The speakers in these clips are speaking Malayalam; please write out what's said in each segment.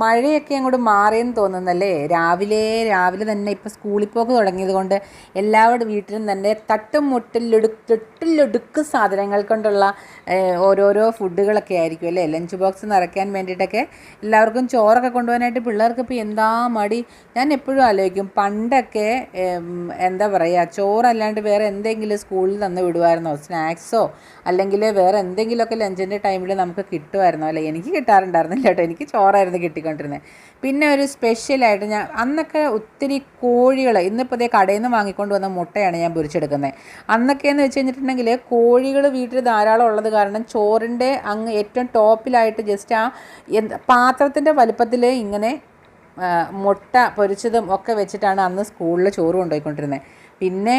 മഴയൊക്കെ അങ്ങോട്ട് മാറിയെന്ന് തോന്നുന്നല്ലേ? രാവിലെ രാവിലെ തന്നെ ഇപ്പോൾ സ്കൂളിൽ പോക്ക് തുടങ്ങിയത് കൊണ്ട് എല്ലാവരുടെ വീട്ടിലും തന്നെ തട്ടും മുട്ടിലൊടുക്ക് സാധനങ്ങൾ കൊണ്ടുള്ള ഓരോരോ ഫുഡുകളൊക്കെ ആയിരിക്കും അല്ലേ? ലഞ്ച് ബോക്സ് നിറയ്ക്കാൻ വേണ്ടിയിട്ടൊക്കെ എല്ലാവർക്കും ചോറൊക്കെ കൊണ്ടുപോകാനായിട്ട് പിള്ളേർക്ക് ഇപ്പോൾ എന്താ മടി? ഞാൻ എപ്പോഴും ആലോചിക്കും പണ്ടൊക്കെ എന്താ പറയുക ചോറല്ലാണ്ട് വേറെ എന്തെങ്കിലും സ്കൂളിൽ തന്നെ വിടുമായിരുന്നോ സ്നാക്സോ അല്ലെങ്കിൽ വേറെ എന്തെങ്കിലുമൊക്കെ ലഞ്ചിന്റെ ടൈമിൽ നമുക്ക് കിട്ടുമായിരുന്നോ? അല്ലേ? എനിക്ക് കിട്ടാറുണ്ടായിരുന്നില്ല കേട്ടോ. എനിക്ക് ചോറായിരുന്നു കിട്ടിക്കൊണ്ടിരുന്നത് പിന്നെ ഒരു സ്പെഷ്യലായിട്ട് ഞാൻ അന്നൊക്കെ ഒത്തിരി കോഴികൾ ഇന്നിപ്പോൾ ഇതേ കടയിൽ നിന്ന് വാങ്ങിക്കൊണ്ട് വന്ന മുട്ടയാണ് ഞാൻ പൊരിച്ചെടുക്കുന്നത് അന്നൊക്കെ എന്ന് വെച്ച് കഴിഞ്ഞിട്ടുണ്ടെങ്കിൽ കോഴികൾ വീട്ടിൽ ധാരാളം ഉള്ളത് കാരണം ചോറിന്റെ അങ്ങ് ഏറ്റവും ടോപ്പിലായിട്ട് ജസ്റ്റ് ആ പാത്രത്തിന്റെ വലുപ്പത്തിൽ ഇങ്ങനെ മുട്ട പൊരിച്ചതും ഒക്കെ വെച്ചിട്ടാണ് അന്ന് സ്കൂളിൽ ചോറ് കൊണ്ടുപോയിക്കൊണ്ടിരുന്നത് പിന്നെ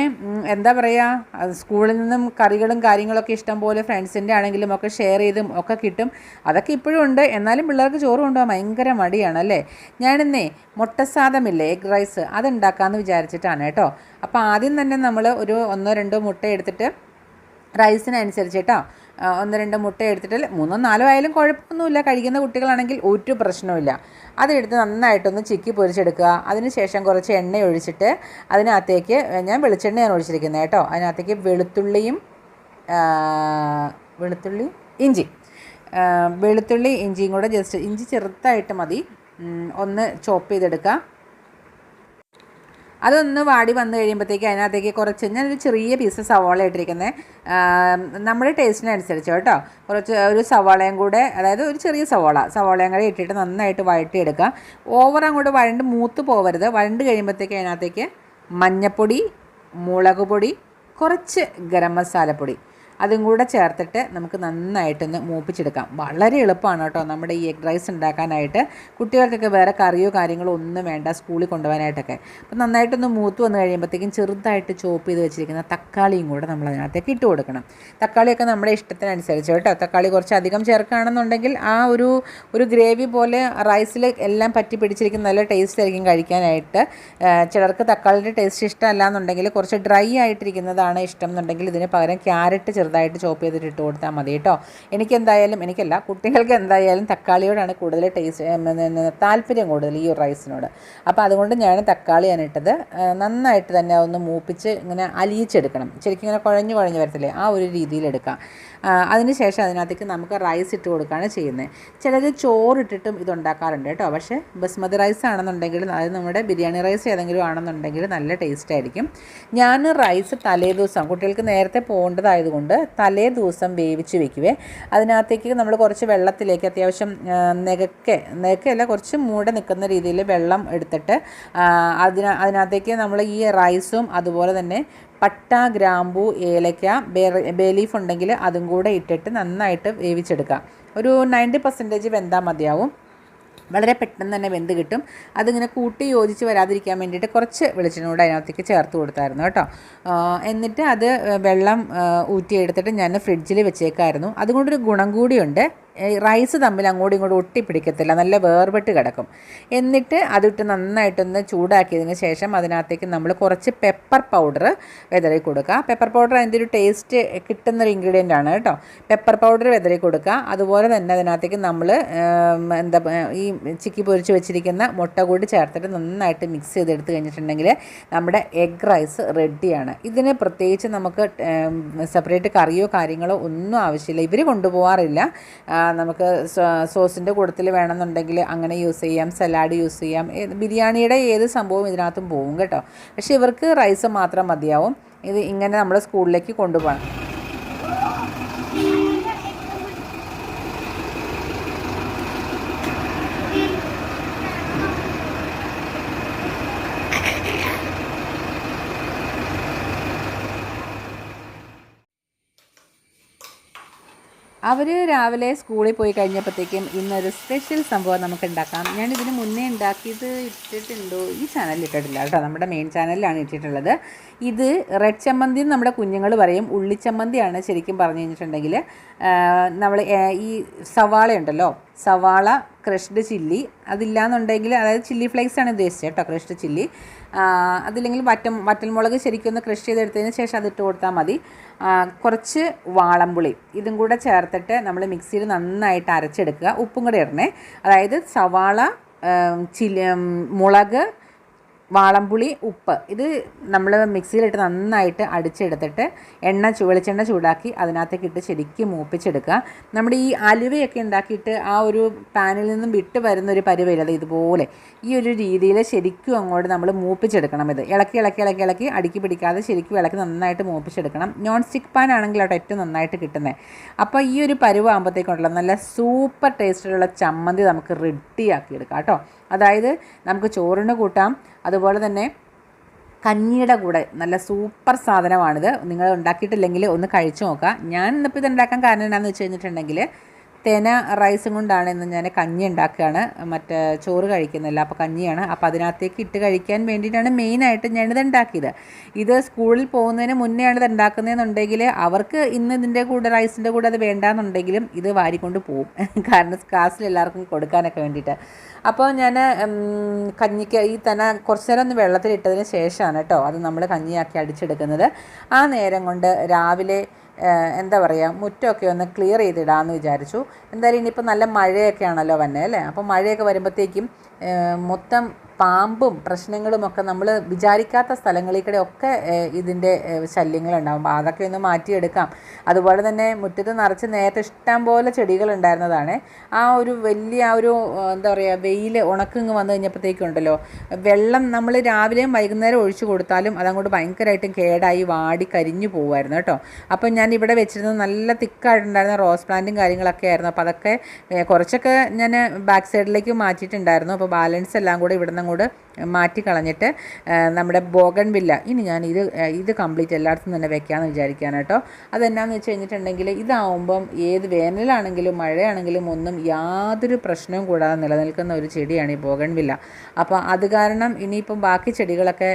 എന്താ പറയുക സ്കൂളിൽ നിന്നും കറികളും കാര്യങ്ങളൊക്കെ ഇഷ്ടം പോലെ ഫ്രണ്ട്സിന്റെ ആണെങ്കിലും ഒക്കെ ഷെയർ ചെയ്തും ഒക്കെ കിട്ടും. അതൊക്കെ ഇപ്പോഴും ഉണ്ട്. എന്നാലും പിള്ളേർക്ക് ചോറ് കൊണ്ടുപോകാൻ ഭയങ്കര മടിയാണ് അല്ലേ? ഞാനിന്നേ മുട്ടസാദമില്ലേ എഗ് റൈസ് അതുണ്ടാക്കാമെന്ന് വിചാരിച്ചിട്ടാണ് കേട്ടോ. അപ്പോൾ ആദ്യം തന്നെ നമ്മൾ ഒരു ഒന്നോ രണ്ടോ മുട്ട എടുത്തിട്ട് റൈസിനനുസരിച്ച് കേട്ടോ ഒന്ന് രണ്ട് മുട്ട എടുത്തിട്ട് മൂന്നോ നാലോ ആയാലും കുഴപ്പമൊന്നുമില്ല. കഴിക്കുന്ന കുട്ടികളാണെങ്കിൽ ഒരു പ്രശ്നമില്ല. അതെടുത്ത് നന്നായിട്ടൊന്ന് ചിക്കി പൊരിച്ചെടുക്കുക. അതിനുശേഷം കുറച്ച് എണ്ണ ഒഴിച്ചിട്ട് അതിനകത്തേക്ക് ഞാൻ വെളിച്ചെണ്ണയാണ് ഒഴിച്ചിരിക്കുന്നത് കേട്ടോ. അതിനകത്തേക്ക് വെളുത്തുള്ളിയും വെളുത്തുള്ളി ഇഞ്ചി. വെളുത്തുള്ളി ഇഞ്ചിയും കൂടെ ജസ്റ്റ് ഇഞ്ചി ചെറുതായിട്ട് മതി. ഒന്ന് ചോപ്പ് ചെയ്തെടുക്കുക. അതൊന്ന് വാടി വന്നു കഴിയുമ്പോഴത്തേക്ക് അതിനകത്തേക്ക് കുറച്ച് ഞാനൊരു ചെറിയ പീസ് സവാള ഇട്ടിരിക്കുന്നത് നമ്മുടെ ടേസ്റ്റിനനുസരിച്ച് കേട്ടോ. കുറച്ച് ഒരു സവാളയും കൂടെ അതായത് ഒരു ചെറിയ സവാള സവാളയും കൂടെ ഇട്ടിട്ട് നന്നായിട്ട് വഴട്ടിയെടുക്കുക ഓവർ അങ്ങോട്ട് വഴണ്ട് മൂത്ത് പോവരുത്. വഴണ്ട് കഴിയുമ്പോഴത്തേക്ക് അതിനകത്തേക്ക് മഞ്ഞപ്പൊടി മുളക് പൊടി കുറച്ച് ഗരം മസാലപ്പൊടി. അതും കൂടെ ചേർത്തിട്ട് നമുക്ക് നന്നായിട്ടൊന്ന് മൂപ്പിച്ചെടുക്കാം. വളരെ എളുപ്പമാണ് കേട്ടോ നമ്മുടെ ഈ എഗ് റൈസ് ഉണ്ടാക്കാനായിട്ട്. കുട്ടികൾക്കൊക്കെ വേറെ കറിയോ കാര്യങ്ങളോ ഒന്നും വേണ്ട സ്കൂളിൽ കൊണ്ടുപോകാനായിട്ടൊക്കെ. അപ്പം നന്നായിട്ടൊന്ന് മൂത്ത് വന്ന് കഴിയുമ്പോഴത്തേക്കും ചെറുതായിട്ട് ചോപ്പ് ചെയ്ത് വെച്ചിരിക്കുന്ന തക്കാളിയും കൂടെ നമ്മൾ അതിനകത്തേക്ക് ഇട്ട് കൊടുക്കണം. തക്കാളിയൊക്കെ നമ്മുടെ ഇഷ്ടത്തിനനുസരിച്ച് കേട്ടോ. തക്കാളി കുറച്ച് അധികം ചേർക്കുകയാണെന്നുണ്ടെങ്കിൽ ആ ഒരു ഒരു ഗ്രേവി പോലെ റൈസിൽ എല്ലാം പറ്റി പിടിച്ചിരിക്കുന്ന നല്ല ടേസ്റ്റ് ആയിരിക്കും കഴിക്കാനായിട്ട്. ചിലർക്ക് തക്കാളിയുടെ ടേസ്റ്റ് ഇഷ്ടമല്ല എന്നുണ്ടെങ്കിൽ കുറച്ച് ഡ്രൈ ആയിട്ടിരിക്കുന്നതാണ് ഇഷ്ടം എന്നുണ്ടെങ്കിൽ ഇതിന് പകരം ക്യാരറ്റ് ചെറുതായിട്ട് ചോപ്പ് ചെയ്തിട്ട് ഇട്ട് കൊടുത്താൽ മതി കേട്ടോ. എനിക്ക് എന്തായാലും എനിക്കല്ല കുട്ടികൾക്ക് എന്തായാലും തക്കാളിയോടാണ് കൂടുതൽ ടേസ്റ്റ് താല്പര്യം കൂടുതൽ ഈ റൈസിനോട് അപ്പോൾ അതുകൊണ്ട് ഞാൻ തക്കാളി തക്കാളിയാണ് ഇട്ടത്. നന്നായിട്ട് തന്നെ ഒന്ന് മൂപ്പിച്ച് ഇങ്ങനെ അലിയിച്ചെടുക്കണം. ശരിക്കും ഇങ്ങനെ കുഴഞ്ഞു കുഴഞ്ഞു വരത്തില്ലേ? ആ ഒരു രീതിയിലെടുക്കാം അതിനുശേഷം അതിനകത്തേക്ക് നമുക്ക് റൈസ് ഇട്ട് കൊടുക്കുകയാണ് ചെയ്യുന്നത് ചിലർ ചോറിട്ടിട്ടും ഇതുണ്ടാക്കാറുണ്ട് കേട്ടോ. പക്ഷേ ബസ്മതി റൈസ് ആണെന്നുണ്ടെങ്കിൽ അത് നമ്മുടെ ബിരിയാണി റൈസ് ഏതെങ്കിലും ആണെന്നുണ്ടെങ്കിൽ നല്ല ടേസ്റ്റ് ആയിരിക്കും. ഞാൻ റൈസ് തലേ ദിവസം കുട്ടികൾക്ക് നേരത്തെ പോകേണ്ടതായതുകൊണ്ട് തലേ ദിവസം വേവിച്ച് വെക്കുവേ. അതിനകത്തേക്ക് നമ്മൾ കുറച്ച് വെള്ളത്തിലേക്ക് അത്യാവശ്യം നികക്കെ നികക്കല്ല കുറച്ച് മൂടെ നിൽക്കുന്ന രീതിയിൽ വെള്ളം എടുത്തിട്ട് അതിന അതിനകത്തേക്ക് നമ്മൾ ഈ റൈസും അതുപോലെ തന്നെ പട്ട ഗ്രാമ്പു ഏലക്ക ബേ ലീഫ് ഉണ്ടെങ്കിൽ അതും കൂടെ ഇട്ടിട്ട് നന്നായിട്ട് വേവിച്ചെടുക്കാം. ഒരു നയന്റി പെർസെന്റേജ് വെന്താൽ മതിയാവും. വളരെ പെട്ടെന്ന് തന്നെ വെന്ത് കിട്ടും. അതിങ്ങനെ കൂട്ടി യോജിച്ച് വരാതിരിക്കാൻ വേണ്ടിയിട്ട് കുറച്ച് വെളിച്ചെണ്ണ കൂടെ അതിനകത്തേക്ക് ചേർത്ത് കൊടുത്തായിരുന്നു കേട്ടോ. എന്നിട്ട് അത് വെള്ളം ഊറ്റിയെടുത്തിട്ട് ഞാൻ ഫ്രിഡ്ജിൽ വെച്ചേക്കായിരുന്നു. അതുകൊണ്ടൊരു ഗുണം കൂടിയുണ്ട്. റൈസ് തമ്മിൽ അങ്ങോട്ടും ഇങ്ങോട്ടും ഒട്ടിപ്പിടിക്കത്തില്ല. നല്ല വേർപെട്ട് കിടക്കും. എന്നിട്ട് അതിട്ട് നന്നായിട്ടൊന്ന് ചൂടാക്കിയതിന് ശേഷം അതിനകത്തേക്ക് നമ്മൾ കുറച്ച് പെപ്പർ പൗഡർ വിതറി കൊടുക്കുക. പെപ്പർ പൗഡർ അതിന്റെ ഒരു ടേസ്റ്റ് കിട്ടുന്ന ഒരു ഇൻഗ്രീഡിയന്റ് ആണ് കേട്ടോ. പെപ്പർ പൗഡർ വിതറി കൊടുക്കുക. അതുപോലെ തന്നെ അതിനകത്തേക്ക് നമ്മൾ എന്താ ഈ ചിക്കി പൊരിച്ച് വെച്ചിരിക്കുന്ന മുട്ട കൂടി ചേർത്തിട്ട് നന്നായിട്ട് മിക്സ് ചെയ്തെടുത്ത് കഴിഞ്ഞിട്ടുണ്ടെങ്കിൽ നമ്മുടെ എഗ് റൈസ് റെഡിയാണ് ഇതിന് പ്രത്യേകിച്ച് നമുക്ക് സെപ്പറേറ്റ് കറിയോ കാര്യങ്ങളോ ഒന്നും ആവശ്യമില്ല. ഇവർ കൊണ്ടുപോകാറില്ല നമുക്ക് സോസിന്റെ കൂട്ടത്തിൽ വേണമെന്നുണ്ടെങ്കിൽ അങ്ങനെ യൂസ് ചെയ്യാം സലാഡ് യൂസ് ചെയ്യാം. ബിരിയാണിയുടെ ഏത് സംഭവം ഇതിനകത്തും പോകും കേട്ടോ. പക്ഷേ ഇവർക്ക് റൈസ് മാത്രം മതിയാവും. ഇത് ഇങ്ങനെ നമ്മുടെ സ്കൂളിലേക്ക് കൊണ്ടുപോകണം. അവർ രാവിലെ സ്കൂളിൽ പോയി കഴിഞ്ഞപ്പോഴത്തേക്കും ഇന്നൊരു സ്പെഷ്യൽ സംഭവം നമുക്ക് ഉണ്ടാക്കാം ഞാൻ ഇതിന് മുന്നേ ഉണ്ടാക്കിയത് ഇട്ടിട്ടുണ്ടോ? ഈ ചാനലിൽ ഇട്ടിട്ടില്ല കേട്ടോ. നമ്മുടെ മെയിൻ ചാനലിലാണ് ഇട്ടിട്ടുള്ളത്. ഇത് റെഡ് ചമ്മന്തി എന്ന് നമ്മുടെ കുഞ്ഞുങ്ങൾ പറയും. ഉള്ളിച്ചമ്മന്തിയാണ് ശരിക്കും പറഞ്ഞു കഴിഞ്ഞിട്ടുണ്ടെങ്കിൽ. നമ്മൾ ഈ സവാള ഉണ്ടല്ലോ. സവാള ക്രഷ്ഡ് ചില്ലി അതില്ലാന്നുണ്ടെങ്കിൽ അതായത് ചില്ലി ഫ്ലേക്സ് ആണ് ഉദ്ദേശിച്ചത് കേട്ടോ ക്രഷ്ഡ് ചില്ലി അതില്ലെങ്കിൽ വറ്റം വറ്റൽമുളക് ശരിക്കും ഒന്ന് ക്രഷ് ചെയ്തെടുത്തതിന് ശേഷം അതിട്ട് കൊടുത്താൽ മതി. കുറച്ച് വാളംപുളി ഇതും കൂടെ ചേർത്തിട്ട് നമ്മൾ മിക്സിയിൽ നന്നായിട്ട് അരച്ചെടുക്കുക. ഉപ്പും കൂടെ ഇടണേ. അതായത് സവാള ചില മുളക് വാളംപുളി ഉപ്പ്. ഇത് നമ്മൾ മിക്സിയിലിട്ട് നന്നായിട്ട് അടിച്ചെടുത്തിട്ട് എണ്ണ വെളിച്ചെണ്ണ ചൂടാക്കി അതിനകത്തേക്ക് ഇട്ട് ശരിക്കും മൂപ്പിച്ചെടുക്കുക. നമ്മുടെ ഈ അലുവയൊക്കെ ഉണ്ടാക്കിയിട്ട് ആ ഒരു പാനിൽ നിന്നും വിട്ട് വരുന്ന ഒരു പരുവയില്ല ഇതുപോലെ? ഈ ഒരു രീതിയിൽ ശരിക്കും അങ്ങോട്ട് നമ്മൾ മൂപ്പിച്ചെടുക്കണം ഇത്. ഇളക്കി ഇളക്കി ഇളക്കി ഇളക്കി അടുക്കി പിടിക്കാതെ ശരിക്കും ഇളക്കി നന്നായിട്ട് മൂപ്പിച്ചെടുക്കണം. നോൺ സ്റ്റിക്ക് പാൻ ആണെങ്കിൽ അവിടെ ഏറ്റവും നന്നായിട്ട് കിട്ടുന്നത് അപ്പോൾ ഈ ഒരു പരുവാകുമ്പോഴത്തേക്കുണ്ടല്ലോ നല്ല സൂപ്പർ ടേസ്റ്റിലുള്ള ചമ്മന്തി നമുക്ക് റെഡിയാക്കി എടുക്കാം കേട്ടോ. അതായത് നമുക്ക് ചോറിന് കൂട്ടാം അതുപോലെ തന്നെ കഞ്ഞിയുടെ കൂടെ. നല്ല സൂപ്പർ സാധനമാണിത്. നിങ്ങൾ ഉണ്ടാക്കിയിട്ടില്ലെങ്കിൽ ഒന്ന് കഴിച്ചു നോക്കുക. ഞാൻ ഇന്നിപ്പോൾ ഇത് ഉണ്ടാക്കാൻ കാരണം എന്താണെന്ന് വെച്ച് കഴിഞ്ഞിട്ടുണ്ടെങ്കിൽ തേന റൈസും കൊണ്ടാണ് ഇന്ന് ഞാൻ കഞ്ഞി ഉണ്ടാക്കുകയാണ്. മറ്റേ ചോറ് കഴിക്കുന്നില്ല അപ്പോൾ കഞ്ഞിയാണ്. അപ്പോൾ അതിനകത്തേക്ക് ഇട്ട് കഴിക്കാൻ വേണ്ടിയിട്ടാണ് മെയിനായിട്ട് ഞാനിത് ഉണ്ടാക്കിയത്. ഇത് സ്കൂളിൽ പോകുന്നതിന് മുന്നെയാണ് ഇത് ഉണ്ടാക്കുന്നതെന്നുണ്ടെങ്കിൽ അവർക്ക് ഇന്ന് ഇതിന്റെ കൂടെ റൈസിന്റെ കൂടെ അത് വേണ്ടാന്നുണ്ടെങ്കിലും ഇത് വാരിക്കൊണ്ട് പോകും കാരണം ക്ലാസ്സിൽ എല്ലാവർക്കും കൊടുക്കാനൊക്കെ വേണ്ടിയിട്ട്. അപ്പോൾ ഞാൻ കഞ്ഞിക്ക് ഈ തന കുറച്ച് നേരം ഒന്ന് വെള്ളത്തിലിട്ടതിന് ശേഷമാണ് കേട്ടോ അത് നമ്മൾ കഞ്ഞിയാക്കി അടിച്ചെടുക്കുന്നത്. ആ നേരം കൊണ്ട് രാവിലെ എന്താ പറയുക മുറ്റമൊക്കെ ഒന്ന് ക്ലിയർ ചെയ്തിടാമെന്ന് വിചാരിച്ചു. എന്തായാലും ഇനിയിപ്പോൾ നല്ല മഴയൊക്കെ ആണല്ലോ വന്നെ അല്ലേ? അപ്പോൾ മഴയൊക്കെ വരുമ്പോഴത്തേക്കും മൊത്തം പാമ്പും പ്രശ്നങ്ങളും ഒക്കെ നമ്മൾ വിചാരിക്കാത്ത സ്ഥലങ്ങളിൽ കൂടെ ഒക്കെ ഇതിന്റെ ശല്യങ്ങളുണ്ടാകും അപ്പോൾ അതൊക്കെ ഒന്ന് മാറ്റിയെടുക്കാം. അതുപോലെ തന്നെ മുറ്റത്ത് നിറച്ച് നേരത്തെ ഇഷ്ടം പോലെ ചെടികൾ ഉണ്ടായിരുന്നതാണ്. ആ ഒരു വലിയ ആ ഒരു എന്താ പറയുക വെയിൽ ഉണക്കിങ് വന്നു കഴിഞ്ഞപ്പോഴത്തേക്കുണ്ടല്ലോ വെള്ളം നമ്മൾ രാവിലെയും വൈകുന്നേരം ഒഴിച്ചു കൊടുത്താലും അതങ്ങോട്ട് ഭയങ്കരമായിട്ടും കേടായി വാടി കരിഞ്ഞു പോകുമായിരുന്നു കേട്ടോ. അപ്പോൾ ഞാൻ ഇവിടെ വെച്ചിരുന്നത് നല്ല തിക്കായിട്ടുണ്ടായിരുന്ന റോസ് പ്ലാന്റും കാര്യങ്ങളൊക്കെ ആയിരുന്നു. അപ്പോൾ അതൊക്കെ കുറച്ചൊക്കെ ഞാൻ ബാക്ക് സൈഡിലേക്ക് മാറ്റിയിട്ടുണ്ടായിരുന്നു. അപ്പോൾ ബാലൻസ് എല്ലാം കൂടെ ഇവിടെ നിന്ന് മാറ്റി കളഞ്ഞിട്ട് നമ്മുടെ ബോഗൺ വില്ല. ഇനി ഞാൻ ഇത് ഇത് കംപ്ലീറ്റ് എല്ലായിടത്തും തന്നെ വെക്കാമെന്ന് വിചാരിക്കുകയാണ് കേട്ടോ. അതെന്നാന്ന് വെച്ച് കഴിഞ്ഞിട്ടുണ്ടെങ്കിൽ ഇതാവുമ്പം ഏത് വേനലാണെങ്കിലും മഴയാണെങ്കിലും ഒന്നും യാതൊരു പ്രശ്നവും കൂടാതെ നിലനിൽക്കുന്ന ഒരു ചെടിയാണ് ഈ ബോഗൺ വില്ല. അപ്പോൾ അത് കാരണം ഇനിയിപ്പം ബാക്കി ചെടികളൊക്കെ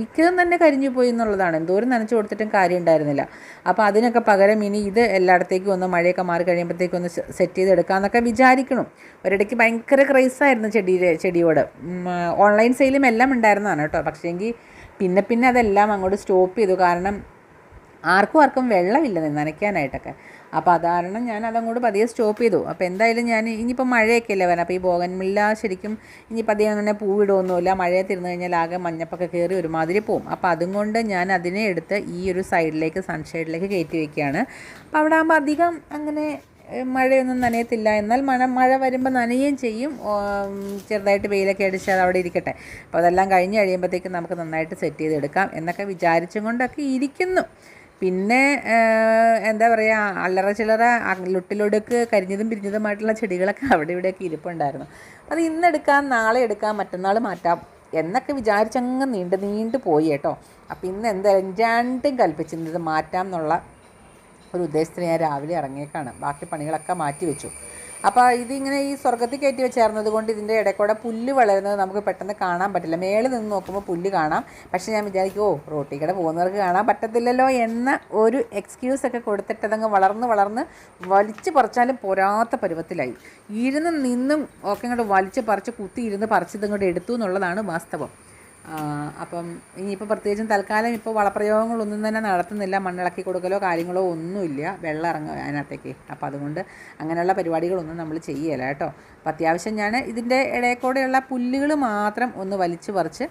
മിക്കതും തന്നെ കരിഞ്ഞു പോയി എന്നുള്ളതാണ്. എന്തോരം നനച്ചു കൊടുത്തിട്ടും കാര്യം ഉണ്ടായിരുന്നില്ല. അപ്പോൾ അതിനൊക്കെ പകരം ഇനി ഇത് എല്ലായിടത്തേക്കും ഒന്ന് മഴയൊക്കെ മാറി കഴിയുമ്പോഴത്തേക്കും ഒന്ന് സെറ്റ് ചെയ്തെടുക്കാമെന്നൊക്കെ വിചാരിക്കണം. ഒരിടയ്ക്ക് ഭയങ്കര ക്രൈസായിരുന്നു ചെടിയുടെ ചെടിയോട്. ഓൺലൈൻ സെയിലും എല്ലാം ഉണ്ടായിരുന്നതാണ് കേട്ടോ. പക്ഷേങ്കിൽ പിന്നെ പിന്നെ അതെല്ലാം അങ്ങോട്ട് സ്റ്റോപ്പ് ചെയ്തു. കാരണം ആർക്കും ആർക്കും വെള്ളമില്ല നനയ്ക്കാനായിട്ടൊക്കെ. അപ്പോൾ അത് കാരണം ഞാൻ അതങ്ങോട്ട് പതിയെ സ്റ്റോപ്പ് ചെയ്തു. അപ്പോൾ എന്തായാലും ഞാൻ ഇനിയിപ്പോൾ മഴയൊക്കെ അല്ലേ വരാം അപ്പോൾ ഈ ബോഗൻമില്ല ശരിക്കും ഇനി പതിയെ അങ്ങനെ പൂവിടുമൊന്നുമില്ല തിരുന്നു കഴിഞ്ഞാൽ ആകെ മഞ്ഞപ്പൊക്കെ കയറി ഒരുമാതിരി പോവും. അപ്പോൾ അതും കൊണ്ട് ഞാൻ അതിനെ എടുത്ത് ഈ ഒരു സൈഡിലേക്ക് സൺഷെയ്ഡിലേക്ക് കയറ്റി വയ്ക്കുകയാണ് അപ്പോൾ അവിടെ ആകുമ്പോൾ അധികം അങ്ങനെ മഴയൊന്നും നനയത്തില്ല. എന്നാൽ മഴ മഴ വരുമ്പോൾ നനയുകയും ചെയ്യും. ചെറുതായിട്ട് വെയിലൊക്കെ അടിച്ച് അത് അവിടെ ഇരിക്കട്ടെ. അപ്പോൾ അതെല്ലാം കഴിഞ്ഞ് കഴിയുമ്പോഴത്തേക്കും നമുക്ക് നന്നായിട്ട് സെറ്റ് ചെയ്തെടുക്കാം എന്നൊക്കെ വിചാരിച്ചും കൊണ്ടൊക്കെ ഇരിക്കുന്നു. പിന്നെ എന്താ പറയുക അല്ലറ ചില്ലറ ലുട്ടിലൊടുക്ക് കരിഞ്ഞതും പിരിഞ്ഞതുമായിട്ടുള്ള ചെടികളൊക്കെ അവിടെ ഇവിടെയൊക്കെ ഇരിപ്പുണ്ടായിരുന്നു. അത് ഇന്നെടുക്കാം നാളെ എടുക്കാം മറ്റന്നാൾ മാറ്റാം എന്നൊക്കെ വിചാരിച്ചങ്ങ് നീണ്ട് നീണ്ട് പോയി കേട്ടോ. അപ്പം ഇന്ന് എന്തായാലും രണ്ടും കൽപ്പിച്ചിരുന്നത് മാറ്റാം എന്നുള്ള ഒരു ഉദ്ദേശത്തിന് ഞാൻ രാവിലെ ഇറങ്ങിയേക്കാണ്. ബാക്കി പണികളൊക്കെ മാറ്റി വെച്ചു. അപ്പോൾ ഇതിങ്ങനെ ഈ സ്വർഗത്തിൽ കയറ്റി വെച്ചേർന്നത് കൊണ്ട് ഇതിന്റെ ഇടയ്ക്കൂടെ പുല്ല് വളരുന്നത് നമുക്ക് പെട്ടെന്ന് കാണാൻ പറ്റില്ല. മേളിൽ നിന്ന് നോക്കുമ്പോൾ പുല്ല് കാണാം. പക്ഷേ ഞാൻ വിചാരിക്കും ഓ റോട്ടി കട പോകുന്നവർക്ക് കാണാൻ പറ്റത്തില്ലല്ലോ എന്ന ഒരു എക്സ്ക്യൂസ് ഒക്കെ കൊടുത്തിട്ടതങ്ങ് വളർന്ന് വളർന്ന് വലിച്ചു പറിച്ചാലും പോരാത്ത പരുവത്തിലായി. ഇരുന്ന് നിന്നും ഒക്കെ ഇങ്ങോട്ട് വലിച്ചു പറിച്ച് കുത്തി ഇരുന്ന് പറിച്ചത് ഇങ്ങോട്ട് എടുത്തു എന്നുള്ളതാണ് വാസ്തവം. അപ്പം ഇനിയിപ്പോൾ പ്രത്യേകിച്ചും തൽക്കാലം ഇപ്പോൾ വളപ്രയോഗങ്ങളൊന്നും തന്നെ നടത്തുന്നില്ല. മണ്ണിളക്കി കൊടുക്കലോ കാര്യങ്ങളോ ഒന്നുമില്ല. വെള്ളം ഇറങ്ങുക അതിനകത്തേക്ക്. അപ്പോൾ അതുകൊണ്ട് അങ്ങനെയുള്ള പരിപാടികളൊന്നും നമ്മൾ ചെയ്യല കേട്ടോ. അപ്പോൾ അത്യാവശ്യം ഞാൻ ഇതിന്റെ ഇടയിൽ പുല്ലുകൾ മാത്രം ഒന്ന് വലിച്ചു പറിച്ച്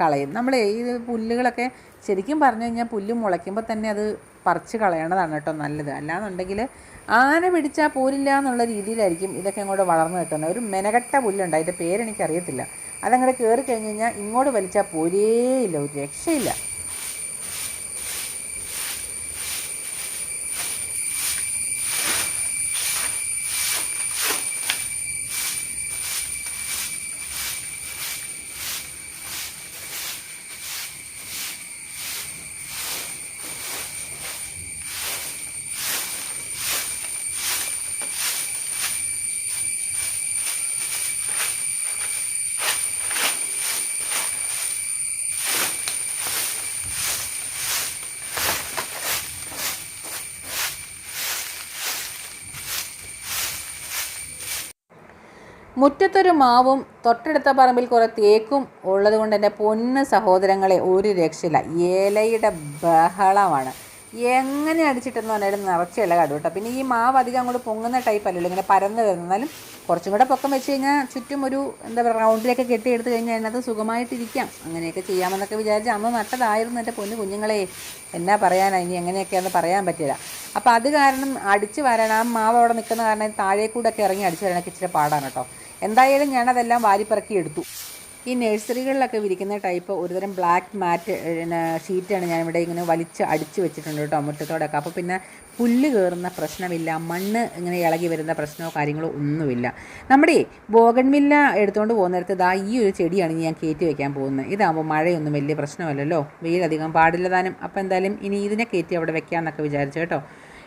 കളയും. നമ്മൾ ഈ പുല്ലുകളൊക്കെ ശരിക്കും പറഞ്ഞു കഴിഞ്ഞാൽ പുല്ല് മുളയ്ക്കുമ്പോൾ തന്നെ അത് പറിച്ച് കളയണതാണ് കേട്ടോ നല്ലത്. അല്ലാന്നുണ്ടെങ്കിൽ ആന പിടിച്ചാൽ പോരില്ല എന്നുള്ള രീതിയിലായിരിക്കും ഇതൊക്കെ അങ്ങോട്ട് വളർന്നു നിൽക്കുന്നത് ഒരു മെനകെട്ട പുല്ലുണ്ട്. അതിന്റെ പേരെനിക്കറിയത്തില്ല. അതങ്ങോട്ട് കയറി കഴിഞ്ഞ് കഴിഞ്ഞാൽ ഇങ്ങോട്ട് വലിച്ചാൽ പോരേയില്ല ഒരു രക്ഷയില്ല. മുറ്റത്തൊരു മാവും തൊട്ടടുത്ത പറമ്പിൽ കുറേ തേക്കും ഉള്ളത് കൊണ്ട് എന്റെ പൊന്ന് സഹോദരങ്ങളെ ഒരു രക്ഷയില്ല. ഏലയുടെ ബഹളമാണ്. എങ്ങനെ അടിച്ചിട്ടെന്ന് പറഞ്ഞാലും നിറച്ച ഇല കടു കേട്ടോ. പിന്നെ ഈ മാവ് അധികം അങ്ങോട്ട് പൊങ്ങുന്ന ടൈപ്പ് അല്ലല്ലോ ഇങ്ങനെ പരന്ന് വരുന്നത്. എന്നാലും കുറച്ചും കൂടെ പൊക്കം വെച്ച് കഴിഞ്ഞാൽ ചുറ്റും ഒരു എന്താ പറയുക റൗണ്ടിലൊക്കെ കെട്ടിയെടുത്ത് കഴിഞ്ഞാൽ അതിനകത്ത് സുഖമായിട്ടിരിക്കാം. അങ്ങനെയൊക്കെ ചെയ്യാമെന്നൊക്കെ വിചാരിച്ച് അമ്മ നട്ടതായിരുന്നു എന്റെ പൊന്നു കുഞ്ഞുങ്ങളെ. എന്നാ പറയാനാണ് ഇനി എങ്ങനെയൊക്കെയാണെന്ന് പറയാൻ പറ്റില്ല. അപ്പോൾ അത് കാരണം അടിച്ച് വരണം. ആ മാവ് അവിടെ നിൽക്കുന്ന കാരണം താഴെ കൂടെ ഒക്കെ ഇറങ്ങി അടിച്ച് വരാനൊക്കെ ഇച്ചിരി പാടാണ് കേട്ടോ. എന്തായാലും ഞാനതെല്ലാം വാരിപ്പിറക്കി എടുത്തു. ഈ നഴ്സറികളിലൊക്കെ വിരിക്കുന്ന ടൈപ്പ് ഒരുതരം ബ്ലാക്ക് മാറ്റ് ഷീറ്റാണ് ഞാനിവിടെ ഇങ്ങനെ വലിച്ച് അടിച്ച് വെച്ചിട്ടുണ്ട് കേട്ടോ മുറ്റത്തോടൊക്കെ. അപ്പോൾ പിന്നെ പുല്ല് കയറുന്ന പ്രശ്നമില്ല മണ്ണ് ഇങ്ങനെ ഇളകി വരുന്ന പ്രശ്നമോ കാര്യങ്ങളോ ഒന്നുമില്ല. നമ്മുടെ ബോഗൺവില്ല എടുത്തുകൊണ്ട് പോകുന്നിടത്ത് ഇതാ ഈ ഒരു ചെടിയാണ് ഞാൻ കയറ്റി വെക്കാൻ പോകുന്നത്. ഇതാകുമ്പോൾ മഴയൊന്നും വലിയ പ്രശ്നമല്ലല്ലോ വെയിലധികം പാടില്ല താനും. അപ്പോൾ എന്തായാലും ഇനി ഇതിനെ കയറ്റി അവിടെ വെക്കാമെന്നൊക്കെ വിചാരിച്ചു കേട്ടോ.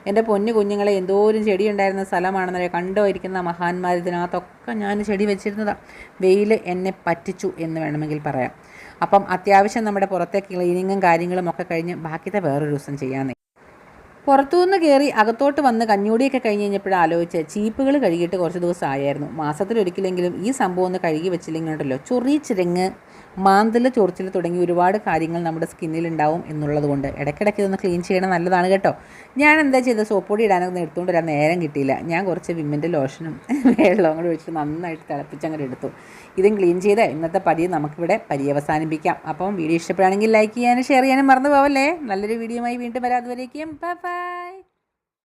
എന്റെ പൊന്നു കുഞ്ഞുങ്ങളെ എന്തോരം ചെടി ഉണ്ടായിരുന്ന സ്ഥലമാണെന്നറിയാം? കണ്ടോ ഇരിക്കുന്ന മഹാന്മാർ ഇതിനകത്തൊക്കെ ഞാൻ ചെടി വെച്ചിരുന്നതാണ് വെയിൽ എന്നെ പറ്റിച്ചു എന്ന് വേണമെങ്കിൽ പറയാം. അപ്പം അത്യാവശ്യം നമ്മുടെ പുറത്തെ ക്ലീനിങ്ങും കാര്യങ്ങളും ഒക്കെ കഴിഞ്ഞ് ബാക്കിത്തെ വേറൊരു ദിവസം ചെയ്യാമെന്നേ പുറത്തുനിന്ന് കയറി അകത്തോട്ട് വന്ന് കഞ്ഞൂടിയൊക്കെ കഴിഞ്ഞ് കഴിഞ്ഞപ്പോഴും ആലോചിച്ച് ചീപ്പുകൾ കഴുകിയിട്ട് കുറച്ച് ദിവസം ആയായിരുന്നു. മാസത്തിലൊരിക്കലെങ്കിലും ഈ സംഭവം ഒന്ന് കഴുകി വെച്ചില്ലെങ്കിൽ ഉണ്ടല്ലോ ചൊറിച്ചിരങ്ങ്. മാന്തൽ ചൊറിച്ചിൽ തുടങ്ങി ഒരുപാട് കാര്യങ്ങൾ നമ്മുടെ സ്കിന്നിൽ ഉണ്ടാവും എന്നുള്ളത് കൊണ്ട് ഇടയ്ക്കിടയ്ക്ക് ഇതൊന്ന് ക്ലീൻ ചെയ്യണം നല്ലതാണ് കേട്ടോ. ഞാൻ എന്താ ചെയ്തത്? സോപ്പ് പൊടി ഇടാനൊന്നും എടുത്തുകൊണ്ട് വരാൻ നേരം കിട്ടിയില്ല. ഞാൻ കുറച്ച് വിമ്മിന്റെ ലോഷനും വെള്ളവും കൂടെ ഒഴിച്ചിട്ട് നന്നായിട്ട് തിളപ്പിച്ചങ്ങനെ എടുത്തു. ഇതും ക്ലീൻ ചെയ്ത് ഇന്നത്തെ പരി നമുക്കിവിടെ പര്യവസാനിപ്പിക്കാം. അപ്പം വീഡിയോ ഇഷ്ടപ്പെടുകയാണെങ്കിൽ ലൈക്ക് ചെയ്യാനും ഷെയർ ചെയ്യാനും മറന്നു പോവല്ലേ? നല്ലൊരു വീഡിയോയുമായി വീണ്ടും വരാം. അതുവരേക്കും ബൈ.